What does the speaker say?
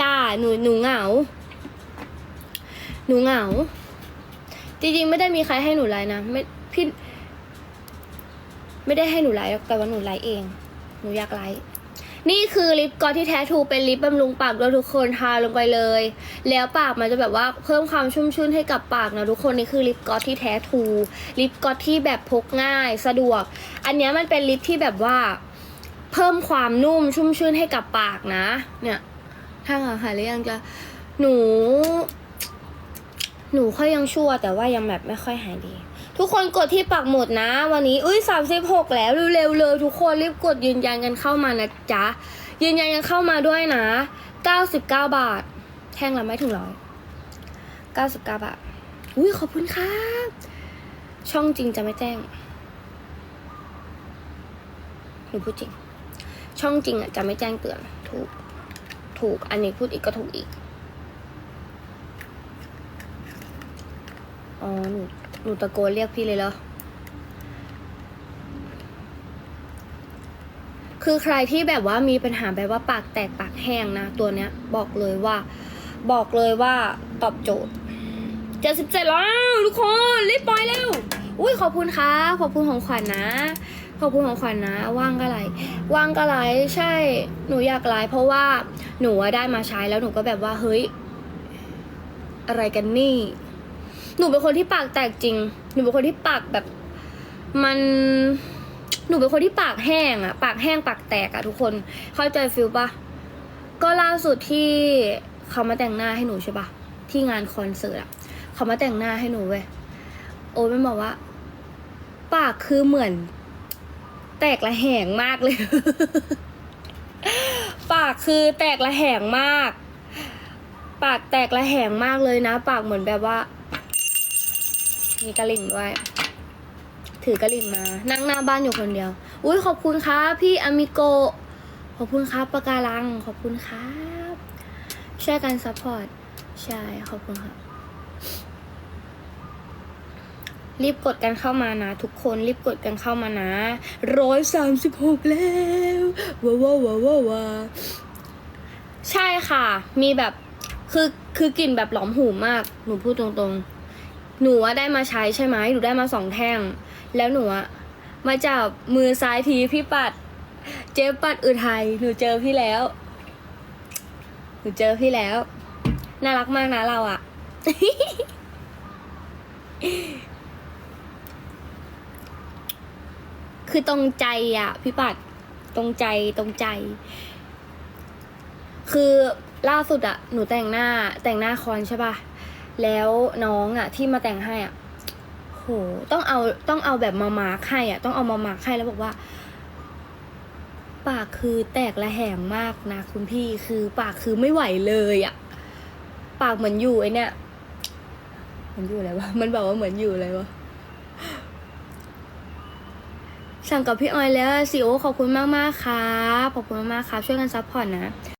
จ้าหนูหนูเหงา หนูเหงา จริงๆ ไม่ได้มีใครให้หนูไลน์นะไม่พี่ไม่ได้ให้หนูไลน์แต่ว่าหนูไลน์เอง หนูอยากไลฟ์นี่คือลิปกอสที่แท้ทูเป็นลิปบำรุงปากด้วยทุกคนทาลงไปเลย แล้วปากมันจะแบบว่าเพิ่มความชุ่มชื่นให้กับปากนะทุกคนนี่คือลิปกอสที่แท้ทูลิปกอสที่แบบพกง่ายสะดวก อันนี้มันเป็นลิปที่แบบว่า เพิ่มความนุ่มชุ่มชื่นให้กับปากนะ เนี่ย ถ้าหายหรือยังจะหนู หนูค่อยยังชั่ว แต่ว่ายังแบบไม่ค่อยหายดี ทุกคนกดที่ปักหมุดนะ วันนี้อุ้ยสามสิบหกแล้วเร็วๆเลยทุกคนรีบกดยืนยันกันเข้ามานะจ๊ะยืนยันกันเข้ามาด้วยนะเก้าสิบเก้าบาท แท่งละไม่ถึงร้อยเก้าสิบเก้าบาทอุ้ยขอบคุณครับช่องจริงจะไม่แจ้งหนูพูดจริง ช่องจริงอะจะไม่แจ้งเตือนถูก ถูก อันนี้พูดอีกก็ถูกอีก อ๋อ หนูหนูตะโกนเรียกพี่เลยเหรอ คือใครที่แบบว่ามีปัญหาแบบว่าปากแตกปากแห้งนะ ตัวเนี้ย บอกเลยว่า บอกเลยว่าตอบโจทย์เจ็ดสิบเจ็ดแล้วทุกคนรีบปล่อยเร็วอุ้ยขอบคุณค่ะ ขอบคุณของขวัญนะ อบคุณของขวัญนะ ว่างก็ไลฟ์ว่างก็ไลฟ์ใช่ หนูอยากไลฟ์เพราะว่าหนูได้มาใช้แล้วหนูก็แบบว่าเฮ้ย อะไรกันนี่ หนูเป็นคนที่ปากแตกจริง หนูเป็นคนที่ปากแบบ มัน หนูเป็นคนที่ปากแห้งอะปากแห้งปากแตกอะทุกคน เข้าใจฟิลปะก็ล่าสุดที่เขามาแต่งหน้าให้หนูใช่ปะที่งานคอนเสิร์ตอะเขามาแต่งหน้าให้หนูเว้ยโอ้ยมันบอกว่า ปากคือเหมือน ตกระแหงมากเลย ปากคือแตกระแหงมาก ปากแตกระแหงมากเลยนะ ปากเหมือนแบบว่า มีกระลิ่งด้วย ถือกระลิ่งมา นั่งหน้าบ้านอยู่คนเดียว อุ้ยขอบคุณครับพี่อามิโก ขอบคุณครับปะการัง ขอบคุณครับ ช่วยกันซัพพอร์ต ใช่ ขอบคุณครับ รีบกดกันเข้ามานะ ทุกคนรีบกดกันเข้ามานะร้อยสามสิบหกแล้วว้าวว้าวว้าวาใช่ค่ะ มีแบบคือคือกลิ่นแบบหลอมหูมาก หนูพูดตรงๆ หนูอะได้มาใช้ใช่ไหมหนูได้มาสองแท่ง แล้วหนูอะมาจับมือซ้ายทีพี่ปัด เจ๊ปัดอุทัยหนูเจอพี่แล้ว หนูเจอพี่แล้ว น่ารักมากนะเราอะ คือตรงใจอะพี่ปัดตรงใจตรงใจ คือล่าสุดอะหนูแต่งหน้าแต่งหน้าคอนใช่ป่ะ แล้วน้องอะที่มาแต่งให้อะโหต้องเอาต้องเอาแบบมามาร์คให้อะต้องเอามามาร์คให้แล้วบอกว่า ปากคือแตกระแหงมากนะคุณพี่คือปากคือไม่ไหวเลยอะปากเหมือนอยู่ไอเนี่ย เหมันอยู่อะไรวะมันบอกว่าเหมือนอยู่อะไรวะ สั่งกับพี่ออยแล้วสิโอขอบคุณมากมากครับขอบคุณมากครับ ช่วยกันซัพพอร์ตนะ